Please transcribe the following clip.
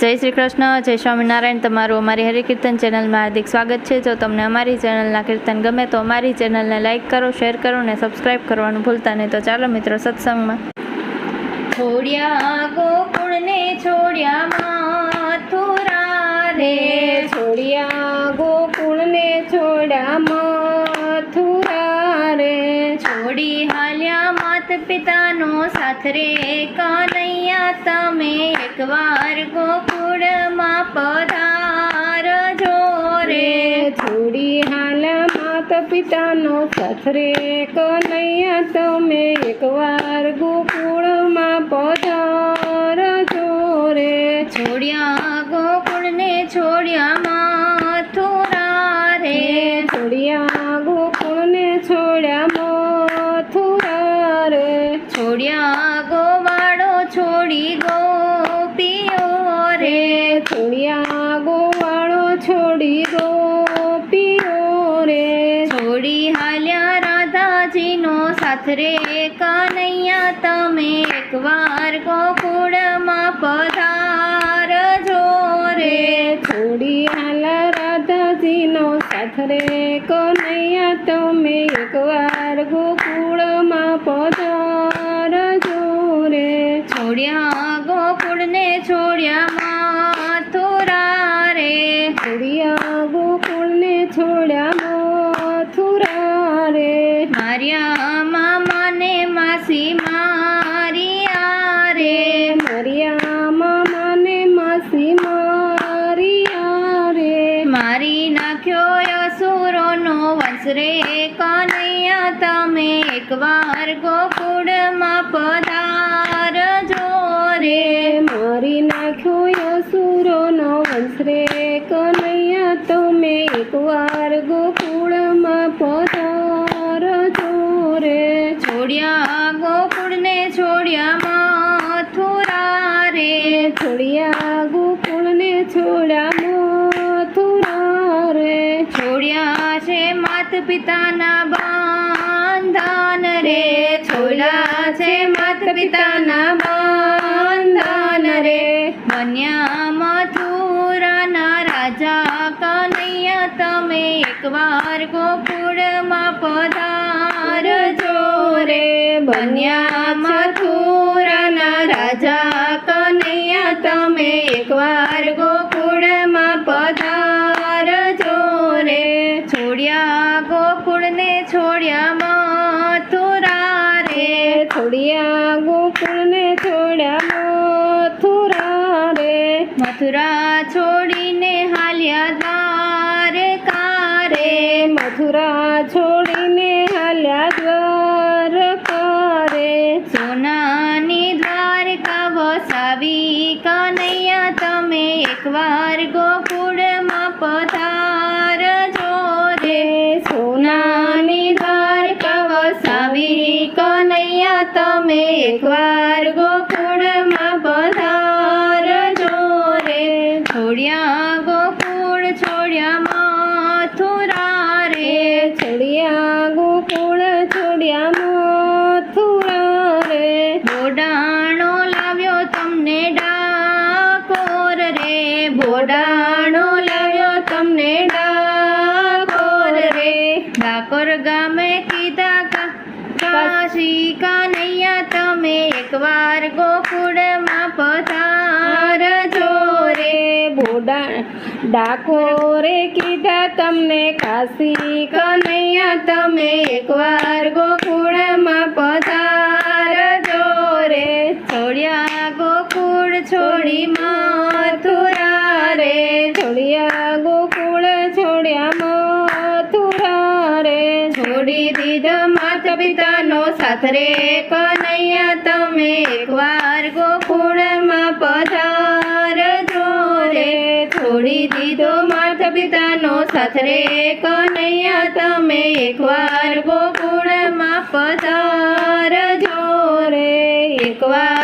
જય શ્રી કૃષ્ણ, જય સ્વામિનારાયણ. તમારું અમારી હરિકીર્તન ચેનલમાં હાર્દિક સ્વાગત છે. જો તમને અમારી ચેનલના કીર્તન ગમે તો અમારી ચેનલને લાઇક કરો, શેર કરો ને સબસ્ક્રાઈબ કરવાનું ભૂલતા નહીં. તો ચાલો મિત્રો સત્સંગમાં. છોડ્યા ગોકુળને છોડ્યા મથુરા રે છોડ્યા ગોકુળને છોડ્યા મથુરા રે છોડી હાલ્યા માત પિતાનો સાથ રે કનૈયા તમે એકવાર ગોકુળમાં પધારજો રે. થોડી હાલ માતા પિતાનો સથરે કનૈયા તમે એકવાર ગોકુળમાં પધારજો રે. છોડ્યા ગોકુળને છોડ્યા મથુરા રે. રે છોડ્યા ગોકુળને છોડ્યા મથુરા રે. છોડ્યા સાથ રે કનૈયા તમે એકવાર ગોકુળમાં પધારજો રે. થોડી હાલ રાધાજીનો સાથ રે કનૈયા તમે એકવાર ગોકુળમાં પધારજો રે. છોડ્યા માસી મારિયા રે મરિયા મને માસી મારિયા રે મારી નાખ્યો અસુરોનો વંશ રે કનૈયા તમે એકવાર ગોકુળમાં પધારજો રે. મારી નાખ્યો યસુરોનો વંશ રે કનૈયા તમે એકવાર ગોકુળમાં પધારજો રે. છોડ્યા છોડ્યા મથુરા રે છોડ્યા ગોકુળને છોડ્યા મથુરા રે. છોડ્યા છે માત પિતાના બંધન રે. છોડ્યા છે માત પિતાના બંધન રે. બન્યા મથુરાના રાજા કનૈયા, તમે એકવાર ગોકુળમાં પધારજો રે બન્યા મથુરાના રાજા કનૈયા, તમે એકવાર ગોકુળમાં પધારજો રે. છોડ્યા ગોકુળને છોડ્યા મથુરા રે. છોડ્યા ગોકુળને છોડ્યા મથુરા રે. મથુરા છોડીને હાલ્યા દ્વારકા રે મથુરા છોડીને હાલ્યા કરે. સોનાની દ્વારકા વસાવી કનૈયા, તમે એકવાર ગોકુળમાં પધારજો રે સોનાની દ્વારકા વસાવી કનૈયા, તમે એકવાર ગોકુળમાં પધારજો રે છોડ્યા ગોકુળ, છોડ્યા મથુરા રે છોડ્યા ગોકુળ છોડ્યા મથુરા રે. બોડાણો લાવ્યો તમને ડાકોર રે. બોડાણો લાવ્યો તમને ડાકોર રે. ડાકોર ગામે કીધા કાશી કાનૈયા, તમે એકવાર ગોકુળમાં પધારજો ડાકોરે કીધા તમને કાશી કનૈયા, તમે એકવાર ગોકુળમાં પધારજો રે. છોડ્યા ગોકુળ છોડી મથુરા રે. છોડ્યા ગોકુળ છોડ્યા મથુરા રે. છોડી દીધો માતા પિતાનો સાથ રે. કનૈયા, તમે એકવાર ગોકુળમાં પધારજો રે છોડી દીધો માતા પિતાનો સાથ રે કનૈયા તમે એકવાર પધાર પધારજો રે. એકવાર